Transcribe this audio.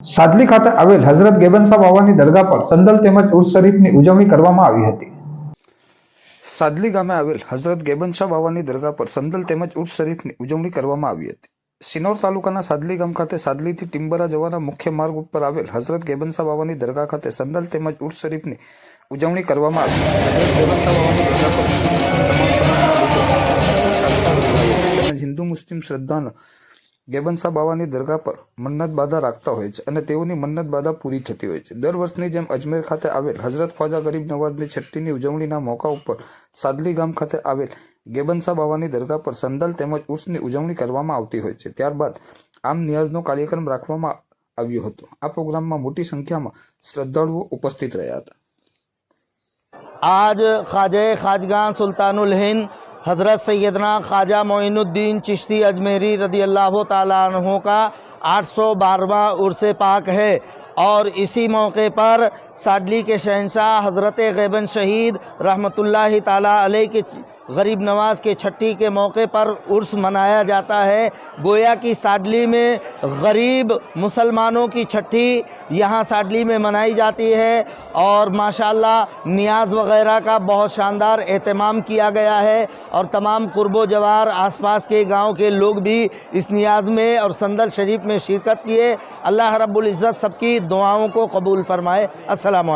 સાદલી ખાતે આવેલ હઝરત ગેબનસા બાવાની દરગાહ પર સંદલ તેમજ ઉર્સ શરીફની ઉજવણી કરવામાં આવી હતી. સાદલી ગામે આવેલ હઝરત ગેબનશાહ બાવાની દરગાહ પર સંદલ તેમજ ઉર્સ શરીફની ઉજવણી કરવામાં આવી હતી. સિનોર તાલુકાના સાદલી ગામ ખાતે સાદલીથી ટિમ્બરા જવાના મુખ્ય માર્ગ ઉપર આવેલ હઝરત ગેબનશાહ બાવાની દરગાહ ખાતે સંદલ તેમજ ઉર્સ શરીફની ઉજવણી કરવામાં આવી હિન્દુ મુસ્લિમ શ્રદ્ધાનો ગેબનસા બાવાની દરગાહ પર મન્નત બાધા રાખતા હોય છે અને તેઓની મન્નત બાધા પૂરી થતી હોય છે. દર વર્ષની જેમ અજમેર ખાતે આવેલ હઝરત ખ્વાજા ગરીબ નવાઝની છઠ્ઠીની ઉજવણીના મોકા ઉપર સાદલી ગામ ખાતે આવેલ ગેબનસા બાવાની દરગાહ પર સંદલ તેમજ ઉર્સની ઉજવણી કરવામાં આવતી હોય છે. ત્યારબાદ આમ નિયાઝનો કાર્યક્રમ રાખવામાં આવ્યો હતો. આ પ્રોગ્રામમાં મોટી સંખ્યામાં શ્રદ્ધાળુઓ ઉપસ્થિત રહ્યા હતા. આજ ખાજે ખાજગાં સુલતાનુલ હિન્દ हज़रत सैदना ख्वाजा मोइनुद्दीन चिश्ती अजमेरी रदी अल्लाह तहों का आठ सौ बारवा उर्स पाक है। और इसी मौके पर साडली के शहनशाह हज़रत गैबन शहीद रहमतुल्लाह ताला के गरीब नवाज़ के छठी के मौके पर उर्स मनाया जाता है। गोया कि साडली में गरीब मुसलमानों की छठी यहाँ साडली में मनाई जाती है और माशाल्लाह नियाज वगैरह का बहुत शानदार अहतमाम किया गया है और तमाम कुर्बो जवार आसपास के गाँव के लोग भी इस नियाज में और संदल शरीफ में शिरकत किए। अल्लाह रब्बुल इज़्ज़त सबकी दुआओं को कबूल फरमाए। अस्सलाम